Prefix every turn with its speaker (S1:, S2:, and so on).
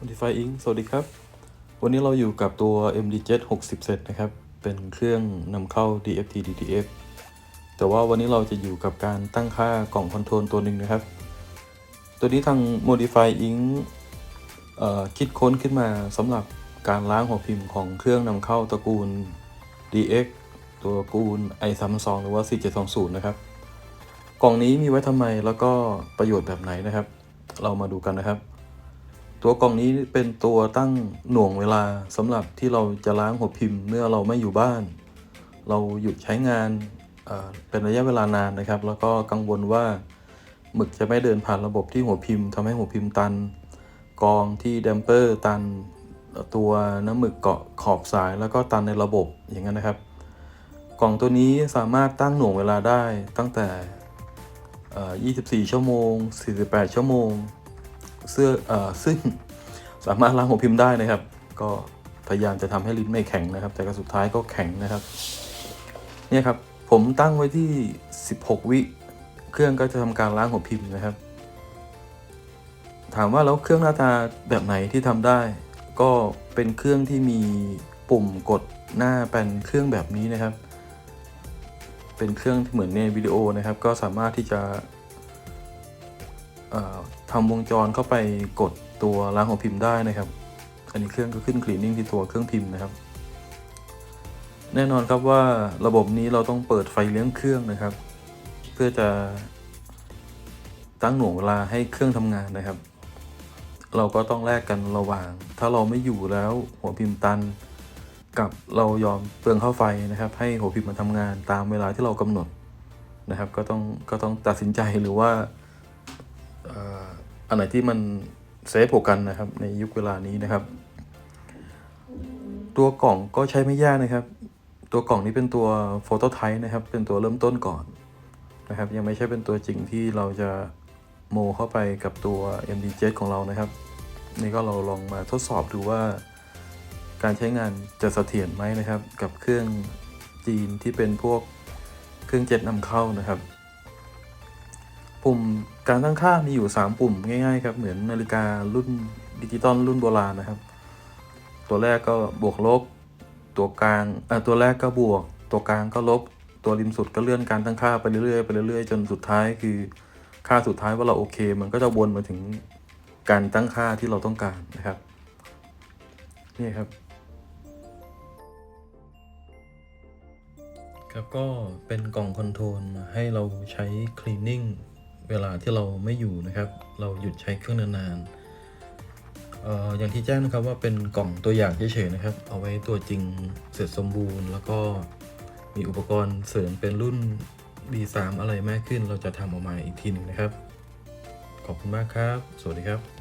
S1: Modify Inc. สวัสดีครับ วันนี้เราอยู่กับตัว MD7 60 Set นะครับ เป็นเครื่องนำเข้า DFT DTF แต่ว่าวันนี้เราจะอยู่กับการตั้งค่ากล่องคอนโทรลตัวหนึ่งนะครับ ตัวนี้ทาง Modify Inc. คิดค้นขึ้นมาสำหรับการล้างหัวพิมพ์ของเครื่องนำเข้าตระกูล DX ตัวกูล i32 หรือว่า 4720 นะครับ กล่องนี้มีไว้ทำไมแล้วก็ประโยชน์แบบไหนนะครับ เรามาดูกันนะครับ ตัวกล่องนี้เป็นตัวตั้งหน่วงเวลาสำหรับที่เราจะล้างหัวพิมพ์เมื่อเราไม่อยู่บ้าน เราหยุดใช้งานเเป็นระยะเวลานานนะครับ แล้วก็กังวลว่าหมึกจะไม่เดินผ่านระบบที่หัวพิมพ์ทำให้หัวพิมพ์ตัน กองที่แดมเปอร์ตันตัวน้ำหมึกเกาะขอบสายแล้วก็ตันในระบบอย่างนั้นนะครับ กล่องตัวนี้สามารถตั้งหน่วงเวลาได้ตั้งแต่ 24 ชั่วโมง 48 ชั่วโมง เสื้อเอ่อซึ่งสามารถล้างหัวพิมพ์ได้นะครับ ก็พยายามจะทำให้ลิ้นไม่แข็งนะครับ แต่ก็สุดท้ายก็แข็งนะครับเนี่ยครับผมตั้งไว้ที่ 16 วิเครื่องก็จะทำการล้างหัวพิมพ์นะครับ ถามว่าแล้วเครื่องหน้าตาแบบไหนที่ทำได้ ก็เป็นเครื่องที่มีปุ่มกดหน้าเป็นเครื่องแบบนี้นะครับ เป็นเครื่องที่เหมือนในวิดีโอนะครับ ก็สามารถที่จะ ทำวงจรเข้าไปกดตัวล้างหัวพิมพ์ได้นะครับ อันนี้เครื่องก็ขึ้นคลีนนิ่งที่ตัวเครื่องพิมพ์นะครับ แน่นอนครับว่าระบบนี้เราต้องเปิดไฟเลี้ยงเครื่องนะครับ เพื่อจะตั้งหน่วงเวลาให้เครื่องทำงานนะครับ เราก็ต้องแลกกันระหว่าง ถ้าเราไม่อยู่แล้วหัวพิมพ์ตัน กับเรายอมเปลืองเข้าไฟนะครับ ให้หัวพิมพ์มันทำงานตามเวลาที่เรากำหนดนะครับ ก็ต้องก็ต้องตัดสินใจหรือว่า อันไหนที่มันเซฟกว่ากันนะครับ ในยุคเวลานี้นะครับ ตัวกล่องก็ใช้ไม่ยากนะครับ ตัวกล่องนี้เป็นตัวโฟโตไทป์นะครับ เป็นตัวเริ่มต้นก่อนนะครับ ยังไม่ใช่เป็นตัวจริงที่เราจะโมเข้าไปกับตัว MD7 ของเรานะครับ นี่ก็เราลองมาทดสอบดูว่า การใช้งานจะเสถียรไหมนะครับ กับเครื่องจีนที่เป็นพวกเครื่องเจ็ตนำเข้านะครับ ปุ่มการตั้งค่ามีอยู่ 3 ปุ่มง่ายๆครับ เหมือนนาฬิการุ่นดิจิตอลรุ่นโบราณนะครับ ตัวแรกก็บวกลบ ตัวกลางเอ่อตัวแรกก็บวก ตัวกลางก็ลบ ตัวริมสุดก็เลื่อนการตั้งค่าไปเรื่อยๆไปเรื่อยๆ จนสุดท้ายคือค่าสุดท้ายว่าเราโอเค มันก็จะวนมาถึงการตั้งค่าที่เราต้องการนะครับนี่ครับครับก็เป็นกล่องคอนโทรลให้เราใช้คลีนนิ่ง เวลาที่เราไม่อยู่นะครับ เราหยุดใช้เครื่องนานๆเอ่ออย่างที่แจ้งนะครับว่าเป็นกล่องตัวอย่างเฉยๆนะครับ เอาไว้ตัวจริงเสร็จสมบูรณ์ แล้วก็มีอุปกรณ์เสริมเป็นรุ่น D3 อะไรมากขึ้น เราจะทำออกมาอีกทีนึงนะครับ ขอบคุณมากครับ สวัสดีครับ